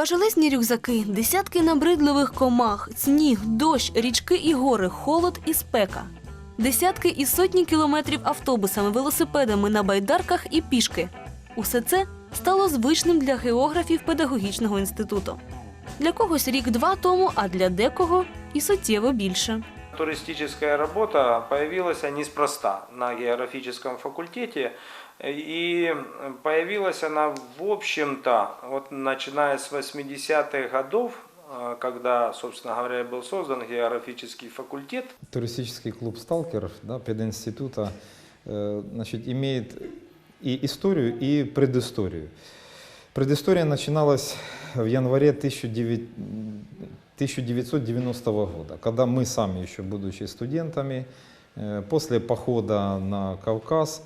Важелезні рюкзаки, десятки набридливих комах, сніг, дощ, річки і гори, холод і спека. Десятки і сотні кілометрів автобусами, велосипедами на байдарках і пішки. Усе це стало звичним для географів педагогічного інституту. Для когось рік-два тому, а для декого і суттєво більше. Туристическая работа появилась неспроста на географическом факультете. И появилась она, в общем-то, вот начиная с 80-х годов, когда, собственно говоря, был создан географический факультет. Туристический клуб «Сталкер» да, пединститута э, значит, имеет и историю, и предысторию. Предыстория начиналась в январе 1900 1990 года, когда мы сами еще будучи студентами, э, после похода на Кавказ,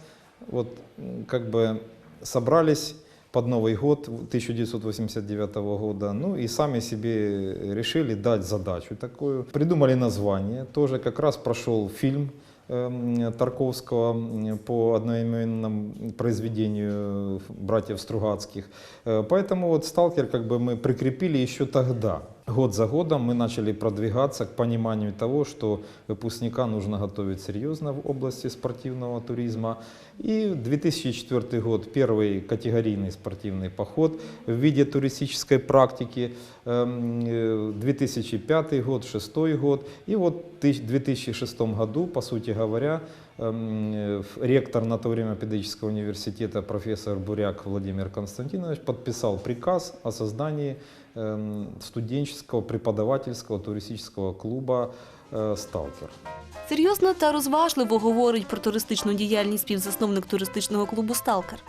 вот м, как бы собрались под Новый год 1989 года, ну и сами себе решили дать задачу такую. Придумали название, тоже как раз прошел фильм эм, Тарковского м, по одноименному произведению братьев Стругацких. Э, Поэтому вот «Сталкер» как бы мы прикрепили еще тогда. Год за годом мы начали продвигаться к пониманию того, что выпускника нужно готовить серьезно в области спортивного туризма. И 2004 год – первый категорийный спортивный поход в виде туристической практики. Эм, э, 2005 год, 2006 год. И вот в тысяч- 2006 году, по сути говоря, эм, э, ректор на то время педагогического университета профессор Буряк Владимир Константинович подписал приказ о создании эм, студенческого преподавательского туристического клуба э, «Сталкер». Серйозно та розважливо говорить про туристичну діяльність співзасновник туристичного клубу Сталкер.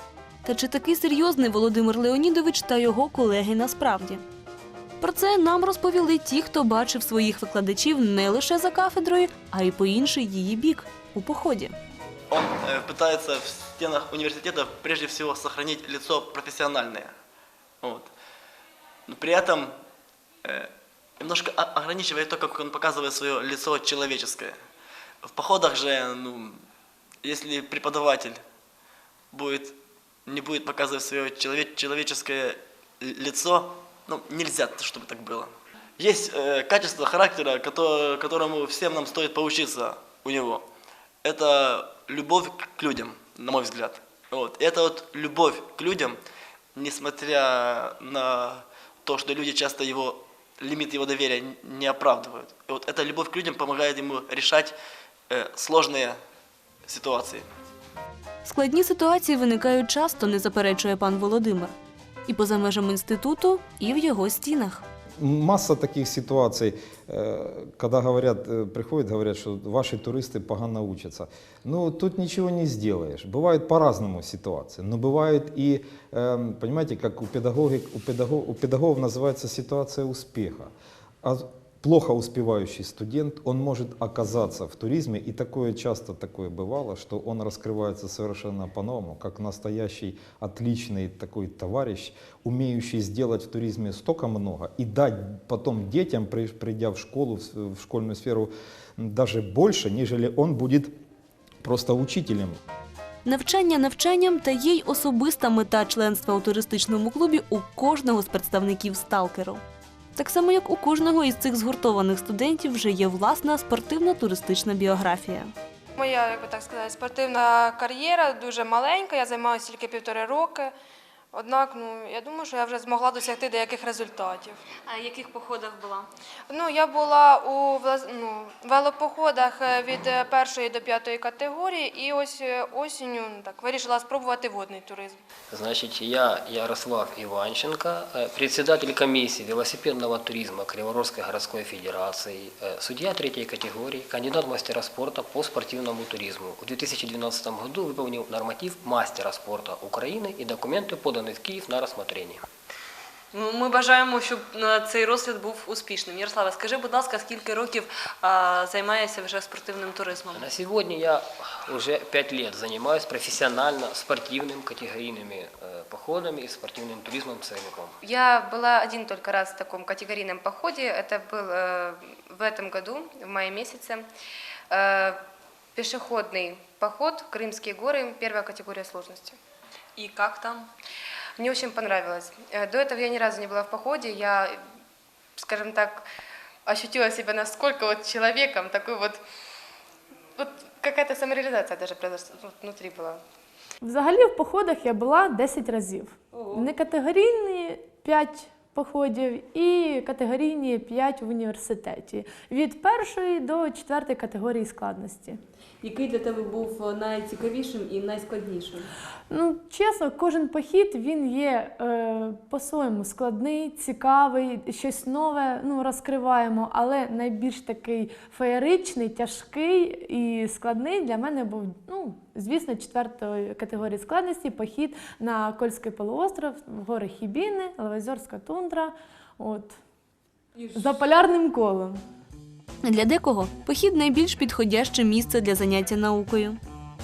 Та чи такий серйозний Володимир Леонідович та його колеги насправді? Про це нам розповіли ті, хто бачив своїх викладачів не лише за кафедрою, а й по інший її бік у поході. Он э, пытается в стенах университета прежде всего сохранить лицо профессиональное. Вот. Но при этом э, немножко ограничивает то, как он показывает свое лицо человеческое. В походах же, ну, если преподаватель будет, не будет показывать свое челове- человеческое лицо, ну, нельзя, чтобы так было. Есть э, качество характера, кото- которому всем нам стоит поучиться у него. Это любовь к людям, на мой взгляд. Вот. И эта вот любовь к людям, несмотря на то, что люди часто его, лимит его доверия н- не оправдывают. И вот эта любовь к людям помогает ему решать э, сложные ситуации. Складні ситуації виникають часто, не заперечує пан Володимир. І поза межами інституту, і в його стінах. Масса таких ситуаций, э, когда говорят, э, приходят, говорят, что ваши туристы погано учатся. Ну, тут ничего не сделаешь. Бывают по-разному ситуации. Но бывает и, эм, понимаете, как у, педагоги, у, педагог, у педагогов называется ситуация успеха. А плохо успевающий студент, он может оказаться в туризме, и такое часто такое бывало, что он раскрывается совершенно по-новому, как настоящий отличный такой товарищ, умеющий сделать в туризме столько много и дать потом детям, при- придя в школу, в с- в школьную сферу, м, даже больше, нежели он будет просто учителем. Навчання навчанням та є й особиста мета членства у туристичному клубі у кожного з представників сталкеру. Так само, як у кожного із цих згуртованих студентів вже є власна спортивно-туристична біографія. Моя, як би так сказати, спортивна кар'єра дуже маленька, я займаюся тільки півтори роки. Однак, ну, я думаю, що я вже змогла досягти деяких результатів. А в яких походах була? Ну, я була у влас- ну, велопоходах е, від е, першої до п'ятої категорії, і ось е, осінню ну, так, вирішила спробувати водний туризм. Значит, я Ярослав Иванченко, э, председатель комиссии велосипедного туризма Криворожской городской федерации, э, судья третьей категории, кандидат в мастера спорта по спортивному туризму. В 2012 году выполнил норматив мастера спорта Украины и документы поданы в Киев на рассмотрение. Ну, Ми бажаємо, щоб е, цей розгляд був успішним. Ярославе, скажи, будь ласка, скільки років а, займаєшся вже спортивним туризмом? На сегодня я уже пять лет занимаюсь профессионально спортивным категорийными э, походами и спортивным туризмом целиком. Я была один только раз в таком категорийном походе. Это был э, в этом году, в мае месяце. Э, пешеходный поход Крымские горы, первая категория сложности. І як там? Мне очень понравилось. Э, До этого я ни разу не была в походе. Я, скажем так, ощутила себя насколько вот человеком, такой вот, вот какая-то самореализация даже произошла, вот внутри была. Взагалі в походах я була 10 разів. Не категорійні 5 походів і категорійні 5 в університеті. Від першої до четвертої категорії складності. Який для тебе був найцікавішим і найскладнішим? Ну, чесно, кожен похід він є е, по-своєму складний, цікавий, щось нове ну, розкриваємо, але найбільш такий феєричний, тяжкий і складний для мене був, ну, звісно, четвертої категорії складності похід на Кольський полуостров, гори Хібіни, Лавазорська тундра. От. За полярним колом. Для декого похід найбільш підходяще місце для заняття наукою.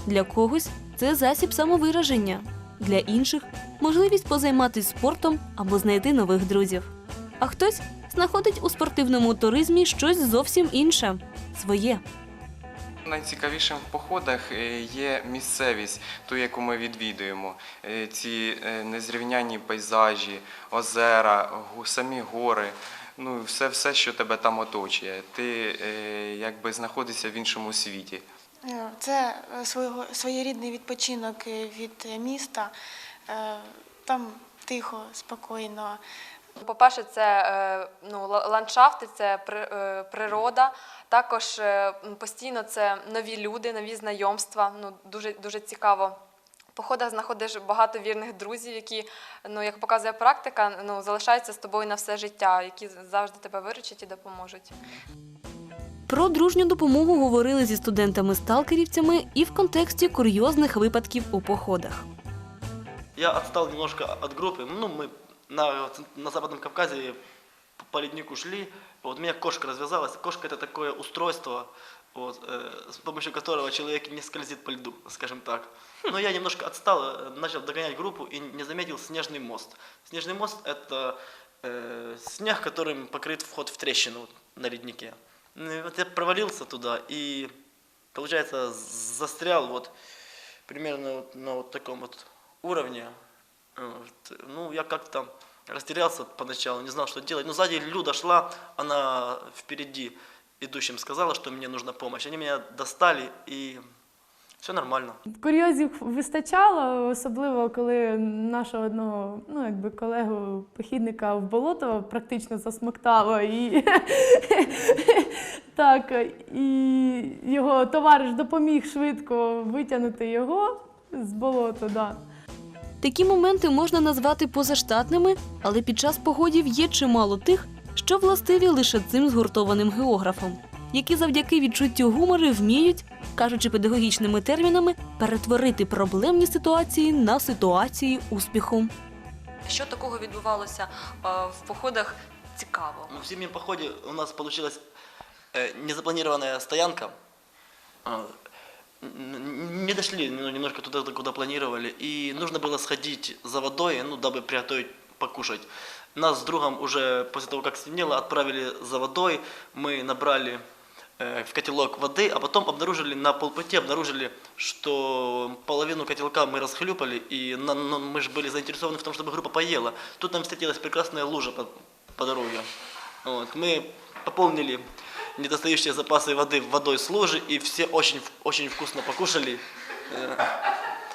Для когось це засіб самовираження, для інших можливість позайматися спортом або знайти нових друзів. А хтось знаходить у спортивному туризмі щось зовсім інше своє. Найцікавішим в походах е, є місцевість, ту, яку ми відвідуємо. Е, Ці е, незрівняні пейзажі, озера, самі гори. Ну, все, все, що тебе там оточує. Ти якби знаходишся в іншому світі. Це своєрідний відпочинок від міста. Там тихо, спокійно. По-перше, це е, ну, ландшафти, це е, природа. Також е, постійно це нові люди, нові знайомства. Ну, дуже, дуже цікаво. В походах знаходиш багато вірних друзів, які, ну, як показує практика, ну, залишаються з тобою на все життя, які завжди тебе виручать і допоможуть. Про дружню допомогу говорили зі студентами-сталкерівцями і в контексті курйозних випадків у походах. Я отстал немножко от группы. Ну, мы на, на Западном Кавказе по леднику шли. Вот у меня кошка развязалась. Кошка это такое устройство, вот, э, с помощью которого человек не скользит по льду, скажем так. Но я немножко отстал, э, начал догонять группу и не заметил снежный мост. Снежный мост это э, снег, которым покрыт вход в трещину на леднике. Ну, и вот я провалился туда и, получается, застрял вот примерно вот на вот таком вот уровне. Ну, я как-то растерялся поначалу, не знал, что делать. Но сзади Люда шла, она впереди идущим сказала, что мне нужна помощь. Они меня достали, и все нормально. Курйозів вистачало, особливо коли нашого одного ну, якби колегу похідника в болото практично засмоктало. І, так, і його товариш допоміг швидко витягнути його з болота. Да. Такі моменти можна назвати позаштатними, але під час походів є чимало тих, що властиві лише цим згуртованим географам, які завдяки відчуттю гумору вміють, кажучи педагогічними термінами, перетворити проблемні ситуації на ситуації успіху. Що такого відбувалося е, в походах цікаво? Ну, в зимнем походе у нас получилась э, незапланированная стоянка. Не дошли ну, немножко туда, куда планировали. И нужно было сходить за водой, ну, дабы приготовить покушать. Нас с другом уже после того, как стемнело, отправили за водой. Мы набрали э, в котелок воды, а потом обнаружили на полпути, обнаружили, что половину котелка мы расхлюпали, и на- ну, мы же были заинтересованы в том, чтобы группа поела. Тут нам встретилась прекрасная лужа по, по дороге. Вот. Мы пополнили недостающие запасы воды водой с лужи, и все очень, в- очень вкусно покушали. Э,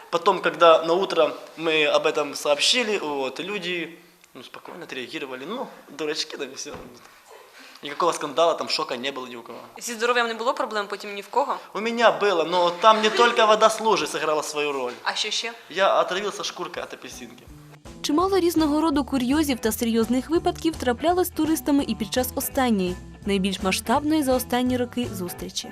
Потом, когда на утро мы об этом сообщили, вот, люди ну, спокойно отреагировали. Ну, дурачки, да и все. Никакого скандала, там шока не было ни у кого. Зі здоров'ям не було проблем потім ні в кого. У меня было, но там не только вода с лужи сыграла свою роль. А що ще? Я отравился шкуркой от апельсинки. Чимало різного роду курйозів та серйозних випадків траплялось з туристами і під час останньої, найбільш масштабної за останні роки зустрічі.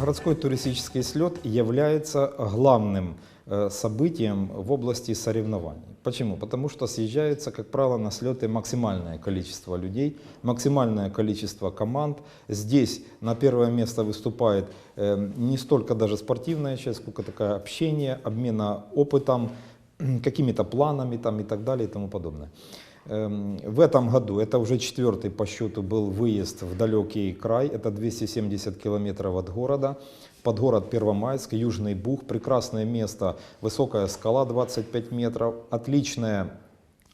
Городской туристический слет является главным э, событием в области соревнований. Почему? Потому что съезжается, как правило, на слеты максимальное количество людей, максимальное количество команд. Здесь на первое место выступает э, не столько даже спортивная часть, сколько такое общение, обмена опытом, какими-то планами там, и так далее и тому подобное. Эм, В этом году, это уже четвертый по счету был выезд в далекий край, это 270 километров от города, под город Первомайск, Южный Буг, прекрасное место, высокая скала 25 метров, отличная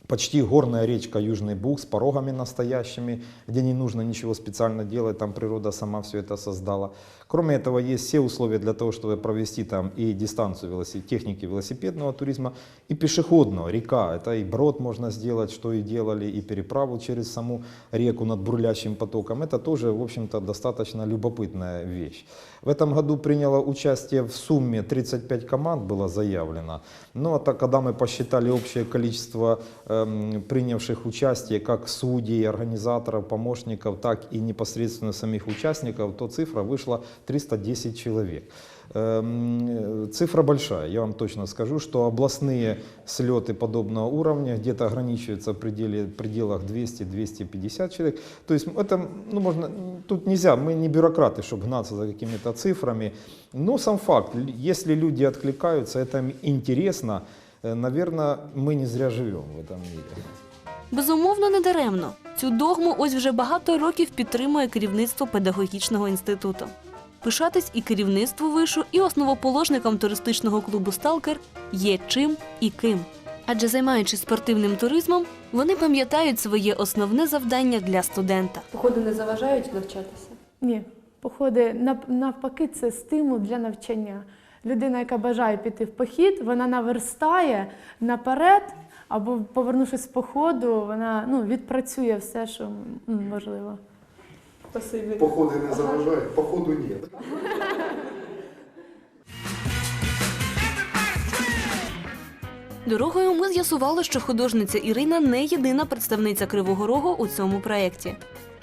почти горная речка Южный Буг с порогами настоящими, где не нужно ничего специально делать, там природа сама все это создала. Кроме этого, есть все условия для того, чтобы провести там и дистанцию велосипед, техники велосипедного туризма, и пешеходного, река, это и брод можно сделать, что и делали, и переправу через саму реку над бурлящим потоком. Это тоже, в общем-то, достаточно любопытная вещь. В этом году приняло участие в сумме 35 команд было заявлено. Но так, когда мы посчитали общее количество эм, принявших участие, как судей, организаторов, помощников, так и непосредственно самих участников, то цифра вышла 310 человек. Эм, Цифра большая, я вам точно скажу, что областные слеты подобного уровня где-то ограничиваются в пределе, пределах 200-250 человек. То есть это, ну, можно, тут нельзя, мы не бюрократы, чтобы гнаться за какими-то цифрами. Но сам факт, л- если люди откликаются, это им интересно, наверное, мы не зря живем в этом мире. Безумовно, не даремно. Цю догму ось вже багато років підтримує керівництво педагогічного інституту. Пишатись і керівництву вишу, і основоположникам туристичного клубу Сталкер є чим і ким. Адже займаючись спортивним туризмом, вони пам'ятають своє основне завдання для студента. Походи не заважають навчатися? Ні, походи нав- навпаки, це стимул для навчання. Людина, яка бажає піти в похід, вона наверстає наперед, або повернувшись з походу, вона ну, відпрацює все, що можливо. Походи не заважають, походу нет. Дорогою ми з'ясували, що художниця Ірина не єдина представниця Кривого Рогу у цьому проєкті.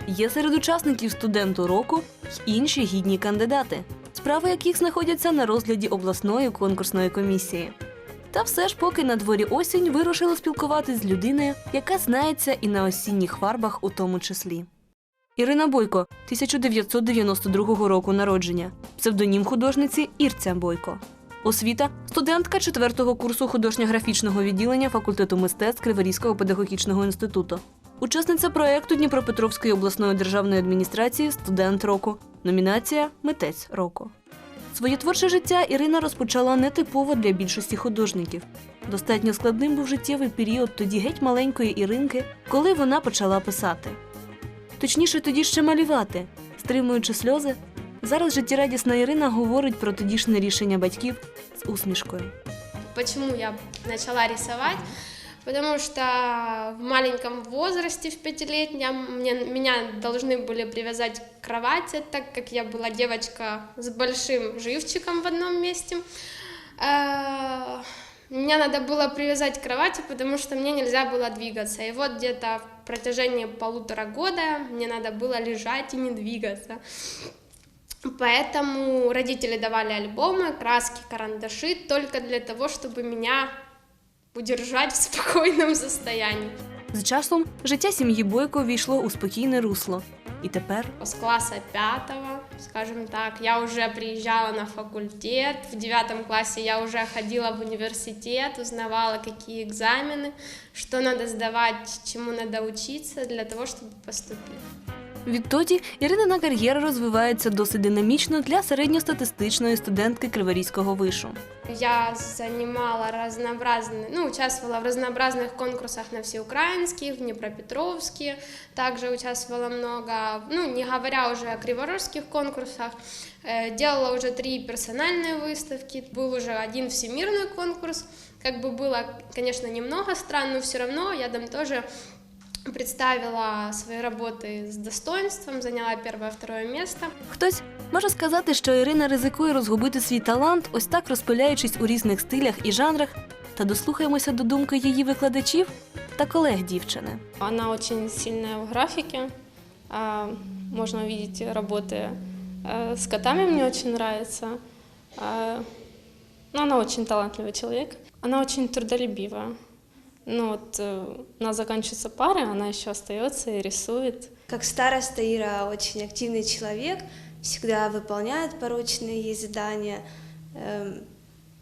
Є серед учасників студенту року й інші гідні кандидати, справи яких знаходяться на розгляді обласної конкурсної комісії. Та все ж, поки на дворі осінь вирушили спілкуватись з людиною, яка знається і на осінніх фарбах у тому числі. Ірина Бойко, 1992 року народження, псевдонім художниці Ірця Бойко. Освіта студентка четвертого курсу художньо-графічного відділення факультету мистецтв Криворізького педагогічного інституту. Учасниця проєкту Дніпропетровської обласної державної адміністрації Студент року. Номінація Митець року. Своє творче життя Ірина розпочала нетипово для більшості художників. Достатньо складним був життєвий період тоді геть маленької Іринки, коли вона почала писати. Точніше, тоді ще малювати, стримуючи сльози, Зараз життєрадісна Ірина говорить про тодішнє рішення батьків з усмішкою. Почему я начала рисовать? Потому что в маленьком возрасте, в пятилетнем, мне, меня должны были привязать к кровати, так как я была девочка с большим живчиком в одном месте. Э, Меня надо было привязать к кровати, потому что мне нельзя было двигаться. И вот где-то в протяжении полутора года мне надо было лежать и не двигаться. Поэтому родители давали альбомы, краски, карандаши только для того, чтобы меня удержать в спокойном состоянии. З часом життя сім'ї Бойко війшло у спокійне русло. І тепер С класса пятого, скажем так, я уже приезжала на факультет. В девятом классе я уже ходила в университет, узнавала, какие экзамены, что надо сдавать, чему надо учиться для того, чтобы поступить. відтоді Іринина кар'єра розвивається досить динамічно для середньостатистичної студентки Криворізького вишу. Я занимала разнообразные, ну, участвовала в разнообразных конкурсах на всеукраинских, в Днепропетровске, также участвовала много, ну, не говоря уже о криворожских конкурсах, Э, делала уже три персональные выставки, был уже один всемирный конкурс, как бы было, конечно, немного стран, но все равно я там тоже представила свои работы с достоинством, заняла первое, второе место. Хтось може сказати, що Ірина ризикує розгубити свій талант, ось так розпиляючись у різних стилях і жанрах. Та дослухаємося до думки її викладачів та колег дівчини. Она очень сильная в графике. А, Можно увидеть работы э, с котами, мне очень нравится. А, Ну, она очень талантливый человек. Она очень трудолюбивая. Ну вот э, у нас заканчиваются пары, она еще остается и рисует. Как староста Ира очень активный человек, всегда выполняет порученные ей задания. Эм,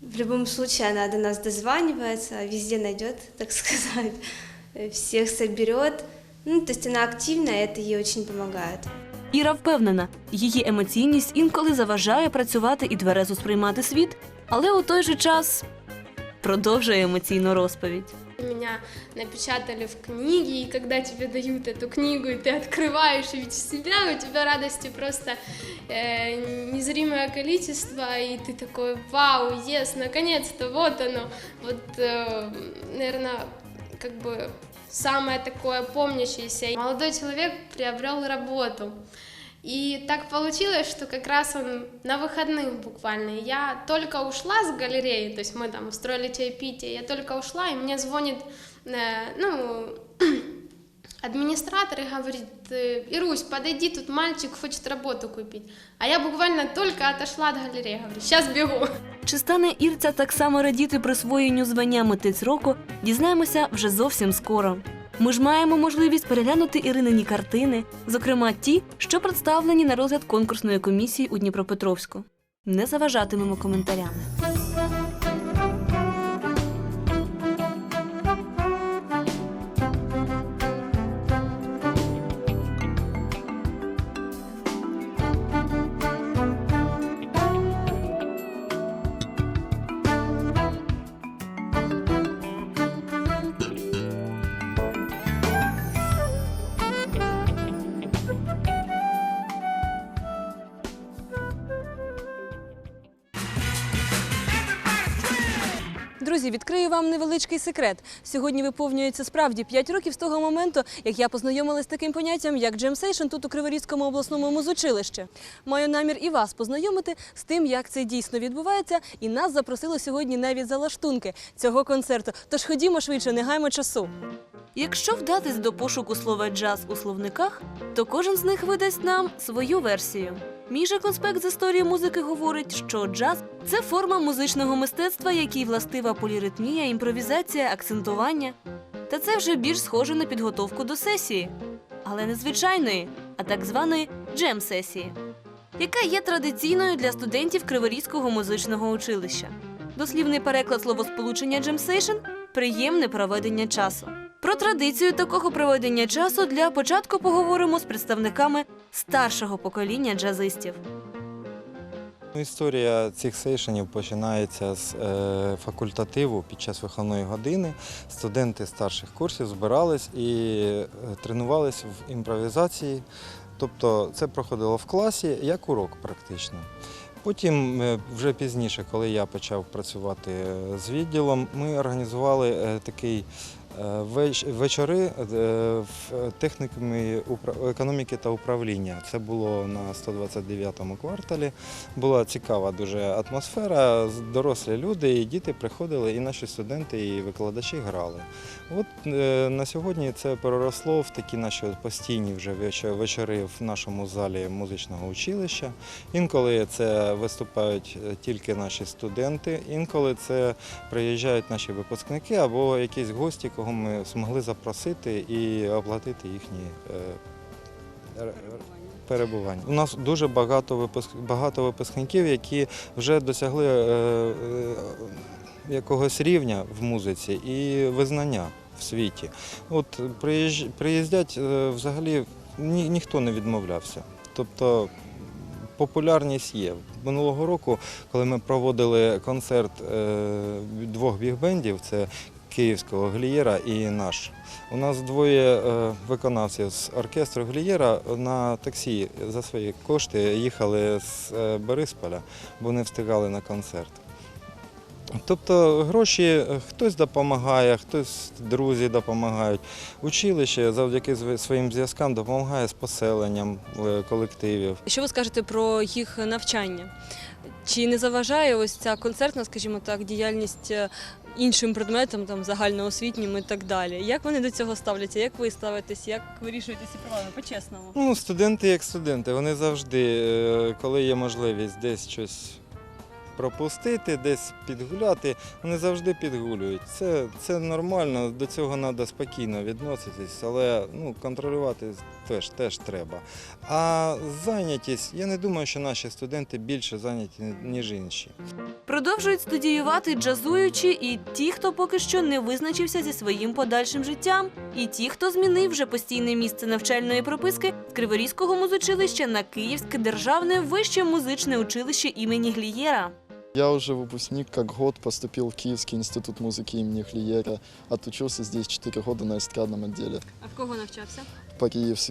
В любом случае она до нас дозванивается, везде найдет, так сказать. э, всех соберет. Ну, то есть она активная, это ей очень помогает. Іра впевнена, її емоційність інколи заважає працювати і тверезо сприймати світ, але у той же час продовжує емоційну розповідь. Меня напечатали в книге, и когда тебе дают эту книгу, и ты открываешь и видишь себя, у тебя радости просто э, незримое количество, и ты такой, вау, ес, наконец-то, вот оно. Вот, э, наверное, как бы самое такое помнящееся. Молодой человек приобрел работу. И так получилось, что как раз он на выходных буквально. Я только ушла с галереи, то есть мы там устроили чаепитие, я только ушла, и мне звонит, э, ну, администратор и говорит, э, Ирусь, подойди, тут мальчик хочет работу купить. А я буквально только отошла от галереи, говорю, сейчас бегу. Чи стане Ірця так само радіти присвоєнню звання митець року, дізнаємося вже зовсім скоро. Ми ж маємо можливість переглянути Іринині картини, зокрема ті, що представлені на розгляд конкурсної комісії у Дніпропетровську. Не заважатимемо коментарями. Вам невеличкий секрет. Сьогодні виповнюється справді 5 років з того моменту, як я познайомилась з таким поняттям, як джемсейшн тут у Криворізькому обласному музучилищі. Маю намір і вас познайомити з тим, як це дійсно відбувається, і нас запросили сьогодні навіть за лаштунки цього концерту. Тож ходімо швидше, не гаймо часу. Якщо вдатись до пошуку слова джаз у словниках, то кожен з них видасть нам свою версію. Же конспект з історії музики говорить, що джаз це форма музичного мистецтва, якій властива поліритмія, імпровізація, акцентування. Та це вже більш схоже на підготовку до сесії, але не звичайної, а так званої джем-сесії, яка є традиційною для студентів Криворізького музичного училища. Дослівний переклад словосполучення джемсейшн приємне проведення часу. Про традицію такого проведення часу для початку поговоримо з представниками старшого покоління джазистів. Історія цих сейшенів починається з е, факультативу під час виховної години. Студенти старших курсів збирались і е, тренувались в імпровізації. Тобто це проходило в класі як урок практично. Потім, е, вже пізніше, коли я почав працювати з відділом, ми організували такий вечори е, технікумі економіки та управління. Це було на 129-му кварталі. Була цікава дуже атмосфера. Дорослі люди і діти приходили, і наші студенти, і викладачі грали. От е, на сьогодні це переросло в такі наші постійні вже вечори в нашому залі музичного училища. Інколи це виступають е, тільки наші студенти, інколи це приїжджають наші випускники або якісь гості, кого ми змогли запросити і оплатити їхні е, перебування. У нас дуже багато випуск, багато випускників, які вже досягли е, е, якогось рівня в музиці і визнання в світі. От приїздять взагалі ні, ніхто не відмовлявся. Тобто популярність є. Минулого року, коли ми проводили концерт двох бігбендів, це київського Глієра і наш. У нас двоє е, виконавців з оркестру Глієра на таксі за свої кошти їхали з е, Борисполя, бо не встигали на концерт. Тобто гроші е, хтось допомагає, хтось друзі допомагають. Училище завдяки своїм зв'язкам допомагає з поселенням колективів. Що ви скажете про їх навчання? Чи не заважає ось ця концертна, скажімо так, діяльність іншим предметам, там загальноосвітнім і так далі? Як вони до цього ставляться? Як ви ставитесь? Як вирішуєте ці проблеми? По-чесному? Ну, студенти як студенти, вони завжди, е, коли є можливість десь щось пропустити, десь підгуляти, вони завжди підгулюють. Це, це нормально, до цього треба спокійно відноситись, але ну, контролювати теж, теж треба. А зайнятість, я не думаю, що наші студенти більше зайняті, ніж інші. Продовжують студіювати джазуючі і ті, хто поки що не визначився зі своїм подальшим життям, і ті, хто змінив вже постійне місце навчальної прописки з Криворізького музичилища на Київське державне вище музичне училище імені Глієра. Я уже выпускник, как год поступил в Киевский институт музыки имени Хлиера. Отучился здесь 4 года на эстрадном отделе. А в кого навчався?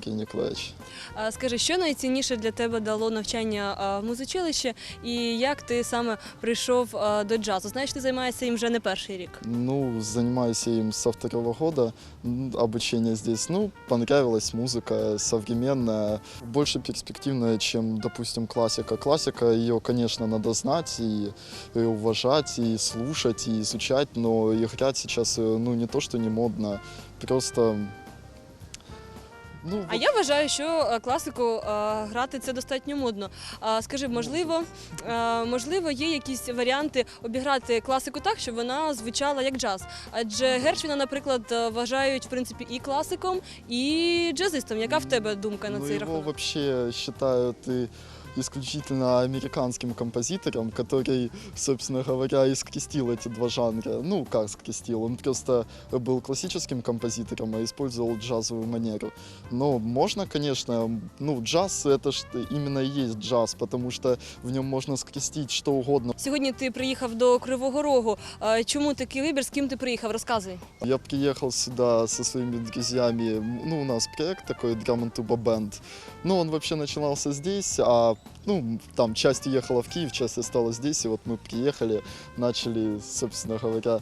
Николаевич. А, Скажи, що найцінніше для тебе дало навчання в музичилищі, і як ти саме прийшов до джазу? Знаєш, ти займаєшся їм вже не перший рік. Ну, занимаюсь я им со второго года м, обучения здесь. Ну, понравилась музыка современная, больше перспективная, чем, допустим, классика. Классика, ее, конечно, надо знать и, и уважать, и слушать, и изучать, но играть сейчас, э, ну, не то, что не модно, просто... Ну, А я вважаю, що е, класику а, грати це достатньо модно. А скажи, можливо, а, можливо, є якісь варіанти обіграти класику так, щоб вона звучала як джаз. Адже Гершвіна, наприклад, е, вважають в принципі і класиком, і джазистом. Яка в тебе думка на Ну, цей його рахунок? вообще считают и исключительно американским композитором, который, собственно говоря, и скрестил эти два жанра. Ну, как скрестил? Он просто был классическим композитором, а использовал джазовую манеру. Но можно, конечно, ну, джаз это ж именно и есть джаз, потому что в нем можно скрестить что угодно. Сьогодні ти приїхав до Кривого Рогу. Е, Чому такий вибір? З ким ти приїхав? Розказуй. Я приехал сюда со своими друзьями. Ну, у нас проект такой Drum and Tuba Band. Ну, он вообще начинался здесь, а ну, там часть уехала в Киев, часть осталась здесь. И вот мы приехали, начали, собственно говоря,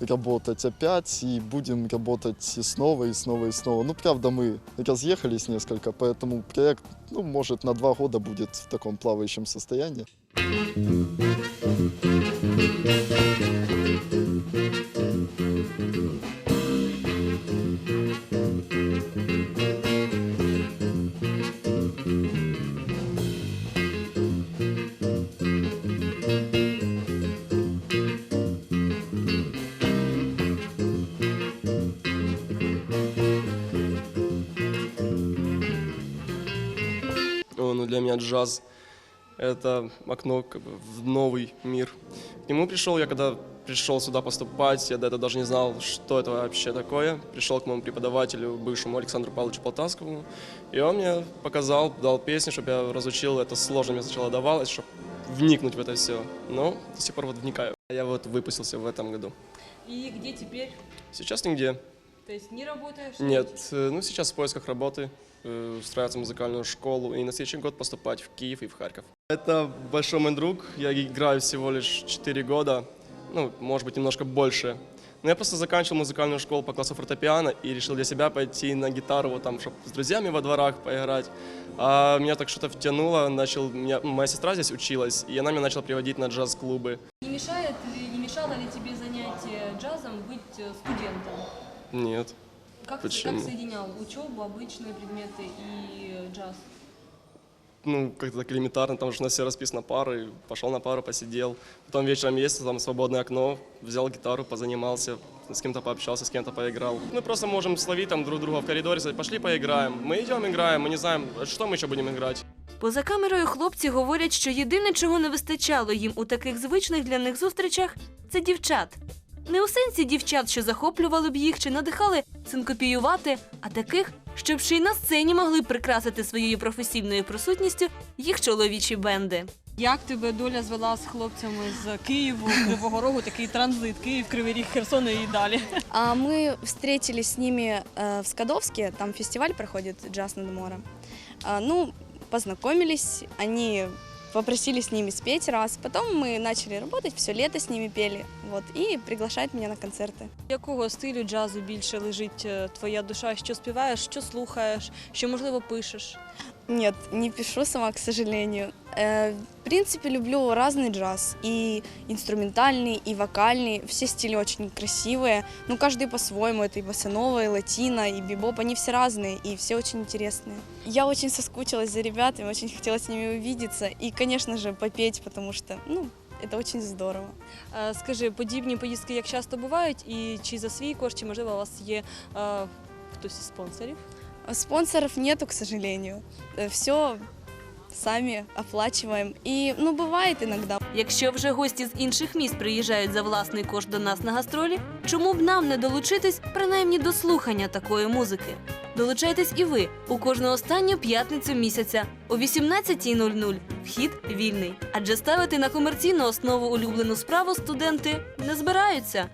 работать опять и будем работать и снова, и снова, и снова. Ну, правда, мы разъехались несколько, поэтому проект, ну, может, на два года будет в таком плавающем состоянии. Меня джаз — это окно как бы, в новый мир. К нему пришел я, когда пришел сюда поступать, я до этого даже не знал, что это вообще такое. Пришел к моему преподавателю, бывшему Александру Павловичу Полтавскому, и он мне показал, дал песни, чтобы я разучил. Это сложно мне сначала давалось, чтобы вникнуть в это все. Но до сих пор вот вникаю. Я вот выпустился в этом году. І де тепер? Сейчас нигде. Тобто не працюєш? Нет, э, ну сейчас в поисках работы, устраиваться в музыкальную школу и на следующий год поступать в Киев и в Харьков. Это большой мой друг, я играю всего лишь 4 года, ну, может быть, немножко больше. Но я просто заканчивал музыкальную школу по классу фортепиано и решил для себя пойти на гитару, вот там, чтобы с друзьями во дворах поиграть. А меня так что-то втянуло, начал, меня, моя сестра здесь училась, и она меня начала приводить на джаз-клубы. Не мешает ли, не мешало ли тебе занятие джазом быть э, студентом? Нет. Как, ты, Почему? как соединял учебу, обычные предметы и э, джаз? ну, как-то так элементарно, там же у нас все расписано пары, пошел на пару, посидел. Потом вечером есть, там свободное окно, взял гитару, позанимался, с кем-то пообщался, с кем-то поиграл. Мы просто можем словить там друг друга в коридоре, сказать, пошли поиграем. Мы идем играем, мы не знаем, что мы еще будем играть. Поза камерою хлопці говорять, що єдине, чого не вистачало їм у таких звичних для них зустрічах, це дівчат. Не у сенсі дівчат, що захоплювали б їх чи надихали синкопіювати, а таких, щоб ще й на сцені могли прикрасити своєю професійною присутністю їх чоловічі бенди. Як тебе доля звела з хлопцями з Києву, Кривого Рогу, такий транзит, Київ, Кривий Ріг, Херсон і далі? А мы встретились с ними э, в Скадовске, там фестиваль проходит «Джаз над морем». Ну, познакомились, они попросили с ними спеть раз, потом мы начали работать, все лето с ними пели, вот, и приглашают меня на концерты. Якого стилю джазу більше лежить е, твоя душа? Що співаєш, що слухаєш, що можливо пишеш? Нет, не пишу сама, к сожалению. Э, в принципе, люблю разный джаз, и инструментальный, и вокальный, все стили очень красивые, ну, каждый по-своему, это и босанова, и латино, и бибоп, они все разные, и все очень интересные. Я очень соскучилась за ребятами, очень хотела с ними увидеться, и, конечно же, попеть, потому что, ну, это очень здорово. Е, Скажи, подібні поїздки як часто бувають, і чи за свій кошт, чи можливо у вас є е, хтось із спонсорів? Спонсоров нету, к сожалению. Все сами оплачиваем. И, ну, бывает иногда. Якщо вже гості з інших міст приїжджають за власний кошт до нас на гастролі, чому б нам не долучитись принаймні до слухання такої музики? Долучайтесь і ви у кожну останню п'ятницю місяця о 18.00. Вхід вільний. Адже ставити на комерційну основу улюблену справу студенти не збираються.